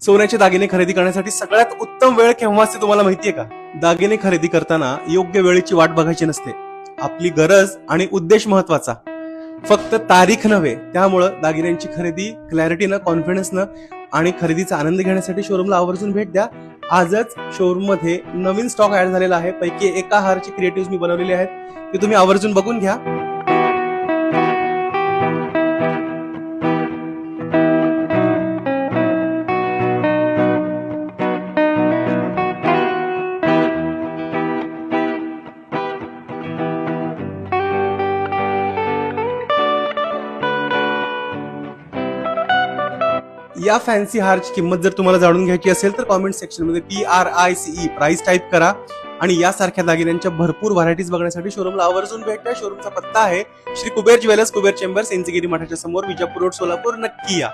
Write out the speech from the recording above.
सोन्याचे दागिने खरेदी करण्यासाठी सगळ्यात उत्तम वेळ केव्हा असते तुम्हाला माहितीये का? दागिने खरेदी करताना योग्य वेळेची वाट बघायची नसते. आपली गरज आणि उद्देश महत्त्वाचा. फक्त तारीख नव्हे त्यामुळं दागिन्यांची खरेदी क्लॅरिटीनं कॉन्फिडन्सनं आणि खरेदीचा आनंद घेण्यासाठी शोरूमला आवर्जून भेट द्या. आजच शोरूममध्ये नवीन स्टॉक ऍड झालेला आहे. पैकी एका हारची क्रिएटिव्ह मी बनवलेली आहेत. ते तुम्ही आवर्जून बघून घ्या. या फॅन्सी हारची किंमत जर तुम्हाला जाणून घ्यायची असेल तर कॉमेंट सेक्शनमध्ये P R I C E price type करा. आणि यासारख्या दागिन्यांच्या भरपूर व्हरायटीज बघण्यासाठी शोरूमला आवर्जून भेट द्या. शोरूमचा पत्ता आहे श्री कुबेर ज्वेलर्स कुबेर चेंबर्स एनसीगिरी मठाच्या समोर विजापूर रोड सोलापूर. नक्की या.